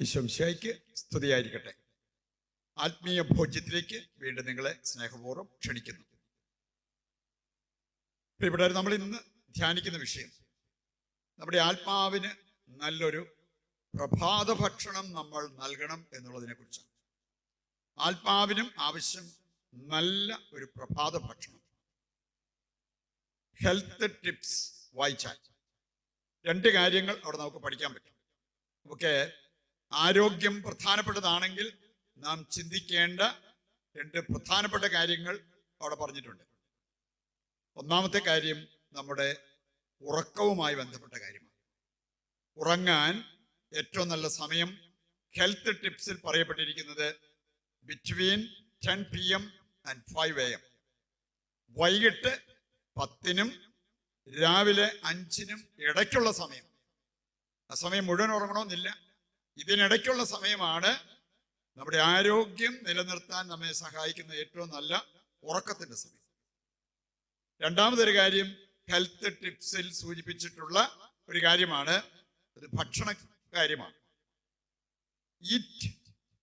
ഈശംശയ്ക്ക് സ്തുതിയായിരിക്കട്ടെ. ആത്മീയ ഭോജ്യത്തിലേക്ക് വീണ്ടും നിങ്ങളെ സ്നേഹപൂർവം ക്ഷണിക്കുന്നു. ഇവിടെ നമ്മൾ ഇന്ന് ധ്യാനിക്കുന്ന വിഷയം നമ്മുടെ ആത്മാവിന് നല്ലൊരു പ്രഭാത ഭക്ഷണം നമ്മൾ നൽകണം എന്നുള്ളതിനെ കുറിച്ചാണ് ആത്മാവിനും ആവശ്യം നല്ല ഒരു പ്രഭാത ഭക്ഷണം. ഹെൽത്ത് ടിപ്സ് വായിച്ചാൽ രണ്ട് കാര്യങ്ങൾ അവിടെ നമുക്ക് പഠിക്കാൻ പറ്റും. നമുക്ക് ആരോഗ്യം പ്രധാനപ്പെട്ടതാണെങ്കിൽ നാം ചിന്തിക്കേണ്ട രണ്ട് പ്രധാനപ്പെട്ട കാര്യങ്ങൾ അവിടെ പറഞ്ഞിട്ടുണ്ട്. ഒന്നാമത്തെ കാര്യം നമ്മുടെ ഉറക്കവുമായി ബന്ധപ്പെട്ട കാര്യമാണ്. ഉറങ്ങാൻ ഏറ്റവും നല്ല സമയം ഹെൽത്ത് ടിപ്സിൽ പറയപ്പെട്ടിരിക്കുന്നത് between ten P M and five A M. വൈകിട്ട് പത്തിനും രാവിലെ അഞ്ചിനും ഇടയ്ക്കുള്ള സമയം. ആ സമയം മുഴുവൻ ഉറങ്ങണമെന്നില്ല. ഇതിനിടയ്ക്കുള്ള സമയമാണ് നമ്മുടെ ആരോഗ്യം നിലനിർത്താൻ നമ്മെ സഹായിക്കുന്ന ഏറ്റവും നല്ല ഉറക്കത്തിന്റെ സമയം. രണ്ടാമതൊരു കാര്യം ഹെൽത്ത് ടിപ്സിൽ സൂചിപ്പിച്ചിട്ടുള്ള ഒരു കാര്യമാണ് ഒരു ഭക്ഷണ കാര്യമാണ്. Eat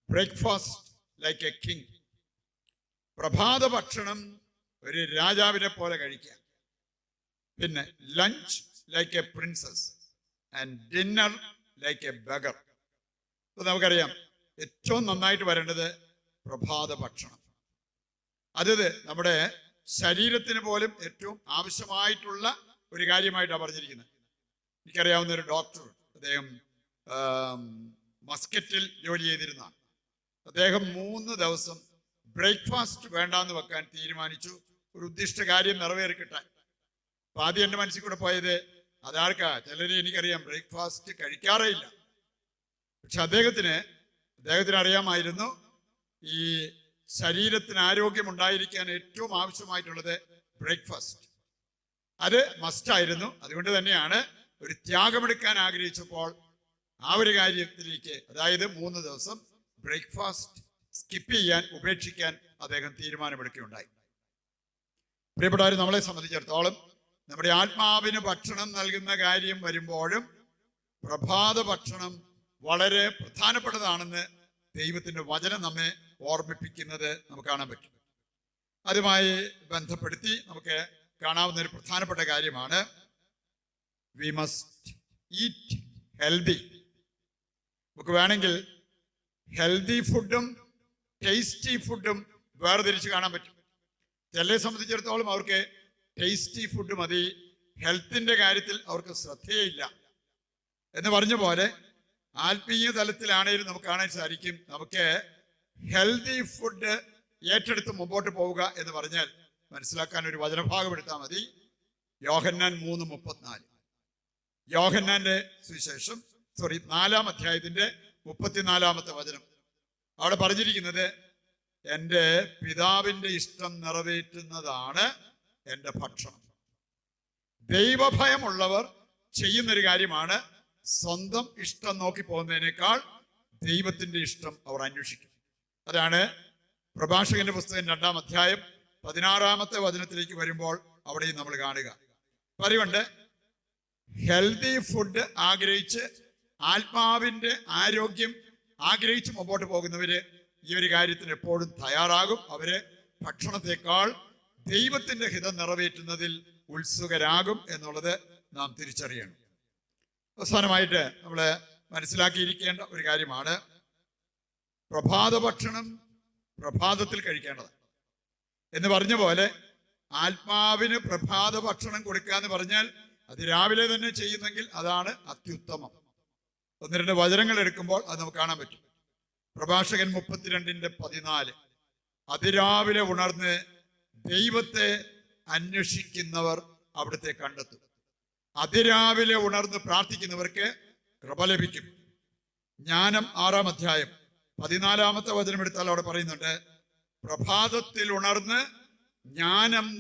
breakfast like a king പ്രഭാത ഭക്ഷണം ഒരു രാജാവിനെ പോലെ കഴിക്കുക. പിന്നെ lunch like a princess and dinner like a beggar നമുക്കറിയാം ഏറ്റവും നന്നായിട്ട് വരേണ്ടത് പ്രഭാത ഭക്ഷണം. അതത് നമ്മുടെ ശരീരത്തിന് പോലും ഏറ്റവും ആവശ്യമായിട്ടുള്ള ഒരു കാര്യമായിട്ടാണ് പറഞ്ഞിരിക്കുന്നത്. എനിക്കറിയാവുന്ന ഒരു ഡോക്ടർ അദ്ദേഹം മസ്കറ്റിൽ ജോലി ചെയ്തിരുന്ന അദ്ദേഹം മൂന്ന് ദിവസം ബ്രേക്ക്ഫാസ്റ്റ് വേണ്ടാന്ന് വെക്കാൻ തീരുമാനിച്ചു. ഒരു ഉദ്ദിഷ്ട കാര്യം നിറവേറിക്കട്ടെ അപ്പൊ ആദ്യം എന്റെ മനസ്സിൽ കൂടെ പോയത് അതാർക്കാ? ചിലര് എനിക്കറിയാം ബ്രേക്ക്ഫാസ്റ്റ് കഴിക്കാറേ ഇല്ല. പക്ഷെ അദ്ദേഹത്തിന് അദ്ദേഹത്തിന് അറിയാമായിരുന്നു ഈ ശരീരത്തിന് ആരോഗ്യം ഉണ്ടായിരിക്കാൻ ഏറ്റവും ആവശ്യമായിട്ടുള്ളത് ബ്രേക്ക്ഫാസ്റ്റ്. അത് മസ്റ്റ് ആയിരുന്നു. അതുകൊണ്ട് തന്നെയാണ് ഒരു ത്യാഗമെടുക്കാൻ ആഗ്രഹിച്ചപ്പോൾ ആ ഒരു കാര്യത്തിലേക്ക് അതായത് മൂന്ന് ദിവസം ബ്രേക്ക്ഫാസ്റ്റ് സ്കിപ്പ് ചെയ്യാൻ ഉപേക്ഷിക്കാൻ അദ്ദേഹം തീരുമാനമെടുക്കുകയുണ്ടായി. പ്രിയപ്പെട്ടവർ നമ്മളെ സംബന്ധിച്ചിടത്തോളം നമ്മുടെ ആത്മാവിന് ഭക്ഷണം നൽകുന്ന കാര്യം വരുമ്പോഴും പ്രഭാത ഭക്ഷണം വളരെ പ്രധാനപ്പെട്ടതാണെന്ന് ദൈവത്തിന്റെ വചനം നമ്മെ ഓർമ്മിപ്പിക്കുന്നത് നമുക്ക് കാണാൻ പറ്റും. അതുമായി ബന്ധപ്പെടുത്തി നമുക്ക് കാണാവുന്ന ഒരു പ്രധാനപ്പെട്ട കാര്യമാണ് വി മസ്റ്റ് ഈറ്റ് ഹെൽതി നമുക്ക് വേണമെങ്കിൽ ഹെൽതി ഫുഡും ടേസ്റ്റി ഫുഡും വേർതിരിച്ച് കാണാൻ പറ്റും. ചിലരെ സംബന്ധിച്ചിടത്തോളം അവർക്ക് ടേസ്റ്റി ഫുഡ് മതി ഹെൽത്തിന്റെ കാര്യത്തിൽ അവർക്ക് ശ്രദ്ധയില്ല. എന്ന് പറഞ്ഞ പോലെ ആത്മീയ തലത്തിലാണെങ്കിലും നമുക്ക് കാണാൻ സാധിക്കും. നമുക്ക് ഹെൽത്തി ഫുഡ് ഏറ്റെടുത്ത് മുമ്പോട്ട് പോവുക എന്ന് പറഞ്ഞാൽ മനസ്സിലാക്കാൻ ഒരു വചനഭാഗം എടുത്താൽ മതി. യോഹന്നാൻ മൂന്ന് മുപ്പത്തിനാല്. യോഹന്നാന്റെ സുവിശേഷം സോറി നാലാം അധ്യായത്തിന്റെ മുപ്പത്തിനാലാമത്തെ വചനം. അവിടെ പറഞ്ഞിരിക്കുന്നത് എന്റെ പിതാവിന്റെ ഇഷ്ടം നിറവേറ്റുന്നതാണ് എന്റെ ഭക്ഷണം. ദൈവഭയമുള്ളവർ ചെയ്യുന്നൊരു കാര്യമാണ് സ്വന്തം ഇഷ്ടം നോക്കി പോകുന്നതിനേക്കാൾ ദൈവത്തിന്റെ ഇഷ്ടം അവർ അന്വേഷിക്കും. അതാണ് പ്രഭാഷകന്റെ പുസ്തകം രണ്ടാം അധ്യായം പതിനാറാമത്തെ വചനത്തിലേക്ക് വരുമ്പോൾ അവിടെയും നമ്മൾ കാണുക. പറയുണ്ട് ഹെൽത്തി ഫുഡ് ആഗ്രഹിച്ച് ആത്മാവിന്റെ ആരോഗ്യം ആഗ്രഹിച്ച് മുമ്പോട്ട് പോകുന്നവര് ഈ ഒരു കാര്യത്തിന് എപ്പോഴും തയ്യാറാകും. അവർ ഭക്ഷണത്തെക്കാൾ ദൈവത്തിന്റെ ഹിതം നിറവേറ്റുന്നതിൽ ഉത്സുകരാകും എന്നുള്ളത് നാം തിരിച്ചറിയണം. അവസാനമായിട്ട് നമ്മൾ മനസ്സിലാക്കിയിരിക്കേണ്ട ഒരു കാര്യമാണ്. പ്രഭാത ഭക്ഷണം പ്രഭാതത്തിൽ കഴിക്കേണ്ടത്. എന്ന് പറഞ്ഞ പോലെ ആത്മാവിന് പ്രഭാത ഭക്ഷണം കൊടുക്കുക എന്ന് പറഞ്ഞാൽ അത് രാവിലെ തന്നെ ചെയ്യുന്നെങ്കിൽ അതാണ് അത്യുത്തമം. ഒന്ന് രണ്ട് വചനങ്ങൾ എടുക്കുമ്പോൾ അത് നമുക്ക് കാണാൻ പറ്റും. പ്രഭാഷകൻ മുപ്പത്തിരണ്ടിന്റെ പതിനാല്. അതിരാവിലെ ഉണർന്ന് ദൈവത്തെ അന്വേഷിക്കുന്നവർ അവിടുത്തെ കണ്ടെത്തും. അതിരാവിലെ ഉണർന്ന് പ്രാർത്ഥിക്കുന്നവർക്ക് കൃപ ലഭിക്കും. ജ്ഞാനം ആറാം അധ്യായം. പതിനാലാമത്തെ വചനം എടുത്താൽ അവിടെ പറയുന്നുണ്ട് പ്രഭാതത്തിൽ ഉണർന്ന് ജ്ഞാനം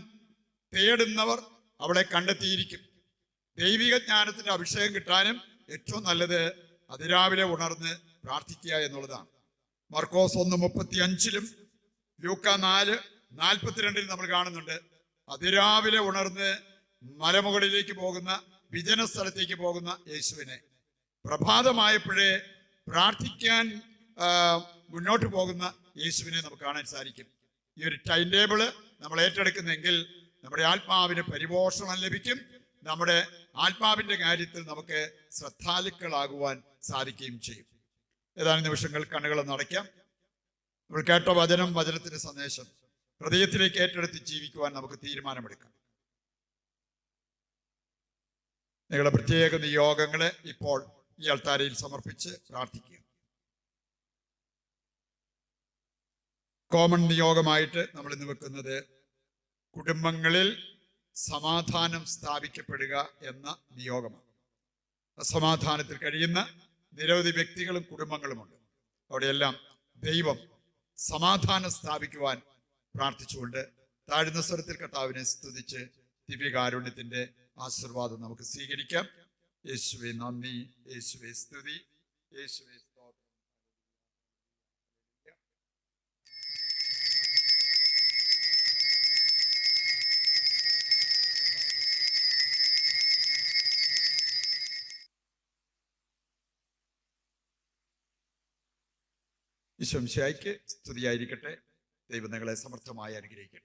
തേടുന്നവർ അവിടെ കണ്ടെത്തിയിരിക്കും. ദൈവിക ജ്ഞാനത്തിന്റെ അഭിഷേകം കിട്ടാനും ഏറ്റവും നല്ലത് അതിരാവിലെ ഉണർന്ന് പ്രാർത്ഥിക്കുക എന്നുള്ളതാണ്. മർക്കോസ് ഒന്ന് മുപ്പത്തി അഞ്ചിലും ലൂക്ക നാല് നാൽപ്പത്തിരണ്ടിലും നമ്മൾ കാണുന്നുണ്ട് അതിരാവിലെ ഉണർന്ന് മലമുകളിലേക്ക് പോകുന്ന വിജന സ്ഥലത്തേക്ക് പോകുന്ന യേശുവിനെ. പ്രഭാതമായപ്പോഴേ പ്രാർത്ഥിക്കാൻ മുന്നോട്ട് പോകുന്ന യേശുവിനെ നമുക്ക് കാണാൻ സാധിക്കും. ഈ ഒരു ടൈം ടേബിൾ നമ്മൾ ഏറ്റെടുക്കുന്നെങ്കിൽ നമ്മുടെ ആത്മാവിന് പരിപോഷണം ലഭിക്കും. നമ്മുടെ ആത്മാവിന്റെ കാര്യത്തിൽ നമുക്ക് ശ്രദ്ധാലുക്കളാകുവാൻ സാധിക്കുകയും ചെയ്യും. ഏതാനും നിമിഷങ്ങൾ കണ്ണുകൾ നടക്കാം നമ്മൾ കേട്ട വചനം വചനത്തിന്റെ സന്ദേശം. ഹൃദയത്തിലേക്ക് ഏറ്റെടുത്ത് ജീവിക്കുവാൻ നമുക്ക് തീരുമാനമെടുക്കാം. നിങ്ങളുടെ പ്രത്യേക നിയോഗങ്ങളെ ഇപ്പോൾ ഈ അൾത്താരയിൽ സമർപ്പിച്ച് പ്രാർത്ഥിക്കുക. കോമൺ നിയോഗമായിട്ട് നമ്മൾ ഇന്ന് വെക്കുന്നത് കുടുംബങ്ങളിൽ സമാധാനം സ്ഥാപിക്കപ്പെടുക എന്ന നിയോഗമാണ്. അസമാധാനത്തിൽ കഴിയുന്ന നിരവധി വ്യക്തികളും കുടുംബങ്ങളുമുണ്ട്. അവിടെയെല്ലാം ദൈവം സമാധാനം സ്ഥാപിക്കുവാൻ പ്രാർത്ഥിച്ചുകൊണ്ട് താഴ്ന്ന സ്വരത്തിൽ കർത്താവിനെ സ്തുതിച്ച് ദിവ്യകാരുണ്യത്തിന്റെ ആശീർവാദം നമുക്ക് സ്വീകരിക്കാം. യേശുവെ നന്ദി. യേശുവെ സ്തുതി. യേശുവെ സ്തോത്രം. ഈശോംശായിക്ക് സ്തുതിയായിരിക്കട്ടെ. ദൈവം നിങ്ങളെ സമർത്ഥമായി അനുഗ്രഹിക്കട്ടെ.